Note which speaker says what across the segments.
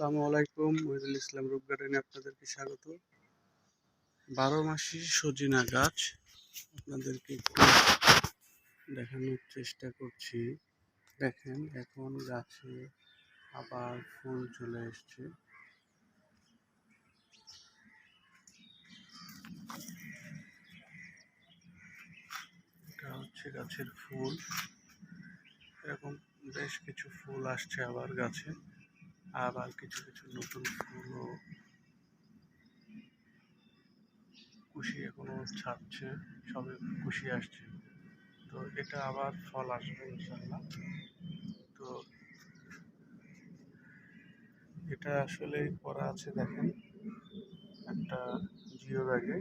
Speaker 1: আসসালামু আলাইকুম, মহিদুল ইসলাম রূপ গার্ডেনে আপনাদেরকে স্বাগত। বারো মাসি সজিনা গাছ, আপনাদেরকে একটু দেখানোর চেষ্টা করছি। দেখেন, এখন গাছে আবার ফুল চলে এসছে। এটা হচ্ছে গাছের ফুল। এরকম বেশ কিছু ফুল আসছে আবার গাছে। আবার কিছু কিছু নতুন ফুলও কুশি এখনও ছাড়ছে সবে কুশি আসছে। তো এটা আবার ফল আসবে ইনশাল্লাহ তো এটা আসলে করা আছে দেখেন, একটা জিও ব্যাগে।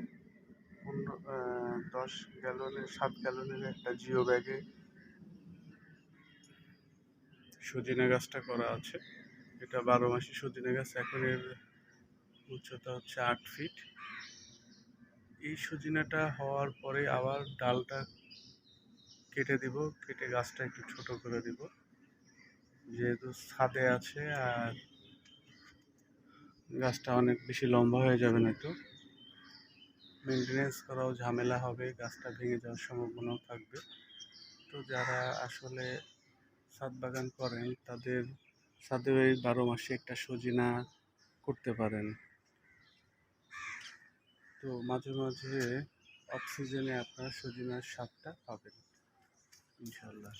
Speaker 1: পনেরো দশ গ্যালনের, সাত গ্যালনের একটা জিও ব্যাগে। সজিনা গাছটা করা আছে। এটা বারো মাসি সজিনা গাছ এখন এর উচ্চতা হচ্ছে আট ফিট। এই সজিনাটা হওয়ার পরে আবার ডালটা কেটে দিব, কেটে গাছটা একটু ছোট করে দিব। যেহেতু ছাদে আছে আর গাছটা অনেক বেশি লম্বা হয়ে যাবে না তো। মেনটেনেন্স করাও ঝামেলা হবে, গাছটা ভেঙে যাওয়ার সম্ভাবনাও থাকবে। তো যারা আসলে ছাদ বাগান করেন, তাদের ছাদে ওই বারো মাসে একটা সজিনা করতে পারেন। তো মাঝে মাঝে অক্সিজেনে আপনার সজিনার স্বাদটা পাবেন ইনশাল্লাহ